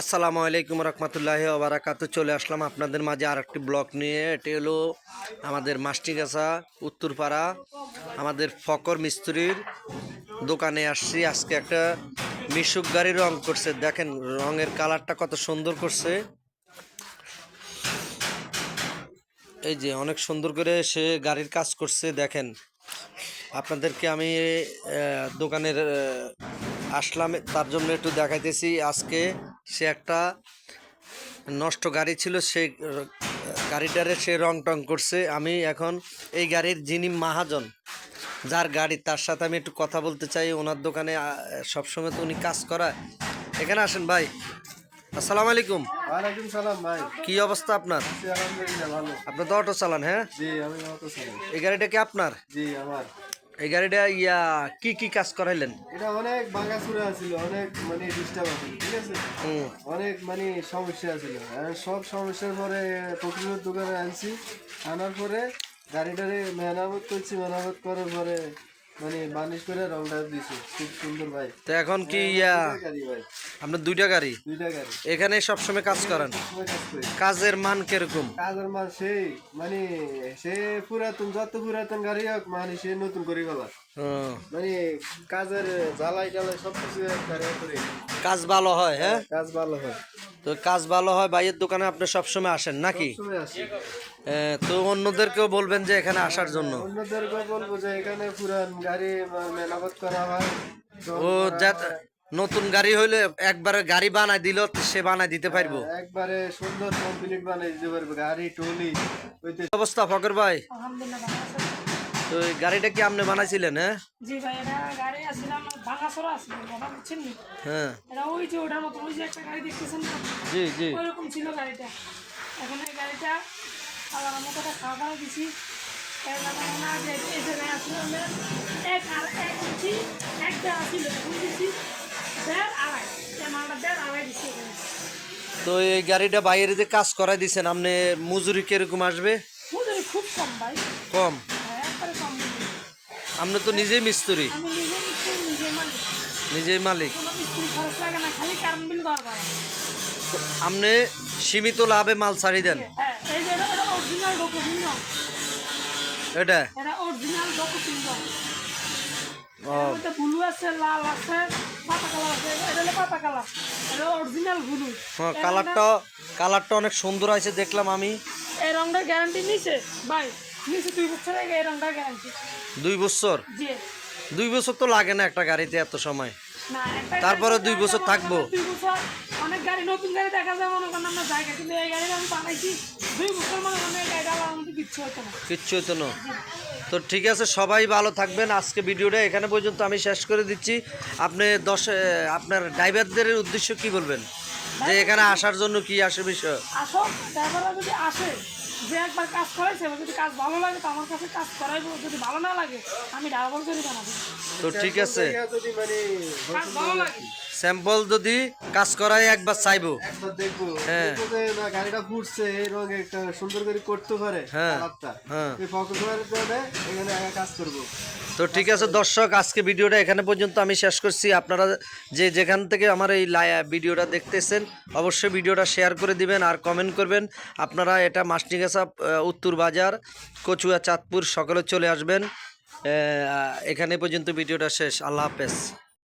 আসসালামু আলাইকুম রহমতুল্লাহ ওবরাকাত চলে আসলাম আপনাদের মাঝে আর একটি ব্লগ নিয়ে। এটি হলো আমাদের মাস্টিগাছা, উত্তরপাড়া, আমাদের ফকর মিস্ত্রির দোকানে আসছি। আজকে একটা মিশুক গাড়ি রং করছে। দেখেন, রঙের কালারটা কত সুন্দর করছে। এই যে অনেক সুন্দর করে সে গাড়ির কাজ করছে, দেখেন। আপনাদেরকে আমি দোকানের আসলাম। তার জন্য একটু দেখাইতেছি আজকে সে একটা নষ্ট গাড়ি ছিল সেই আহ, গাড়িটারে সে রং টং করছে। আমি এখন এই গাড়ির যিনি মাহাজন যার গাড়ি তার সাথে আমি একটু কথা বলতে চাই। ওনার দোকানে সবসময় তো উনি কাজ করায়। এখানে আসেন ভাই। আসসালামু আলাইকুম। ওয়ালাইকুম সালাম ভাই। কি অবস্থা আপনার? আপনার তো অটো চালান হ্যাঁ? জি আমি অটো চালাই। এই গাড়িটা কি আপনার? জি আমার। এই গাড়িটা ইয়া কি কি কাজ করাইলেন? এটা অনেক ভাঙা চুরা ছিল অনেক মানে ডিস্টার্ব আছিল ঠিক আছে? হুম। অনেক মানে সমস্যা আছিল। সব সমস্যার পরে প্রকৃতির দোকানে আনছি আনার পরে গাড়িটারে মেরামত করছি মেরামত করার পরে মানে বানিশ করে রংটা দিছি খুব সুন্দর ভাই। তো এখন কি ইয়া? ভাই। আপনার দুইটা গাড়ি? দুইটা গাড়ি। এখানে সবসময় কাজ করেন? কাজের মান কীরকম? কাজের মাল সেই মানে সে পুরাতন যত পুরাতন গাড়ি হোক মানে সে নতুন করে গলা মানে কাজের জ্বালাই টালাই সব কিছু গাড়ি করে। কাজ ভালো হয় হ্যাঁ? কাজ ভালো হয়। তো কাজ ভালো হয় ভাইয়ের দোকানে আপনি সবসময় আসেন নাকি? সময় তো অন্যদেরকেও বলবেন যে এখানে আসার জন্য। অন্যদেরকে বলব যে এখানে পুরান গাড়ি মেরামত করা হয়। ও নতুন গাড়ি হইলে একবারে গাড়ি বানাই দিল সে বানাই দিতে পারব? একবারে সুন্দর কমপ্লিট বানাই দিতে পারবে গাড়ি টলি অবস্থা ফকর ভাই? আলহামদুলিল্লাহ? তো এই গাড়িটা কি আপনি বানাইছিলেন হ্যাঁ? জি ভাই এটা গাড়ি আসছিলাম ভাঙাচোরা আসছিল কথা বুঝছেন নি? হ্যাঁ। এটা ওই যে ওটার মতো ওই যে একটা গাড়ি দেখতেছেন না? জি জি। ওইরকম ছিল গাড়িটা। এখন এই গাড়িটা আবার আমার কথা খাওয়া দাওয়া দিছি না যে এই জায়গায় আসলে এক আর এক দিচ্ছি এক আসছিল এখন দিচ্ছি দেড় আড়াই। মালটা দেড় আড়াই দিচ্ছি তো এই গাড়িটা বাইরে কাজ করাই দিছেন আপনি মজুরি কীরকম আসবে? মজুরি খুব কম ভাই। কম? আপনি তো নিজেই মিস্ত্রি। নিজেই মালিক। আপনি সীমিত লাভে মাল ছাড়ি দেন। হ্যাঁ এটা হ্যাঁ কালারটা কালারটা অনেক সুন্দর আছে দেখলাম আমি। এই রংটার গ্যারান্টি নিছে? নিছে দুই বছর দুই বছর? তো লাগে না একটা গাড়িতে এত সময়। তারপরে দুই বছর থাকব। দুই অনেক গাড়ি নতুন গাড়ি দেখা যায় মনে করেন আমরা জায়গা কিন্তু এই গাড়ি আমি বানাইছি দুই বছর মনে করেন এই গাড়িটা আমাদের কিচ্ছু হতো না। কিচ্ছু হতো না। তো ঠিক আছে সবাই ভালো থাকবেন। আজকে ভিডিওটা এখানে পর্যন্ত আমি শেষ করে দিচ্ছি। আপনি দশ আপনার ড্রাইভারদের উদ্দেশ্য কি বলবেন? যে এখানে আসার জন্য কি আসে বিষয়? আসো ড্রাইভাররা যদি আসে যে একবার কাজ করাইছে এবার যদি কাজ ভালো লাগে তো আমার কাছে কাজ করাই যদি ভালো না লাগে আমি ডাবল করে বানাবো। তো ঠিক আছে। জায়গা মানে কাজ ভালো লাগে। স্যাম্পল যদি কাজ করাই একবার চাইব। একবার দেখব। হ্যাঁ। দেখব যে না গাড়িটা ঘুরছে এই রঙে একটা সুন্দর করে করতে পারে হ্যাঁ, হ্যাঁ। এখানে কাজ করব। তো ঠিক আছে, দর্শক, আজকে ভিডিওটা এখানে পর্যন্ত আমি শেষ করছি। আপনারা যে যেখান থেকে আমার এই ভিডিওটা দেখতেছেন, অবশ্যই ভিডিওটা শেয়ার করে দিবেন আর কমেন্ট করবেন। আপনারা এটা মাসনিগাছা উত্তর বাজার, কচুয়া চাঁদপুর সকলে চলে আসবেন। এখানে পর্যন্ত ভিডিওটা শেষ। আল্লাহ হাফেজ।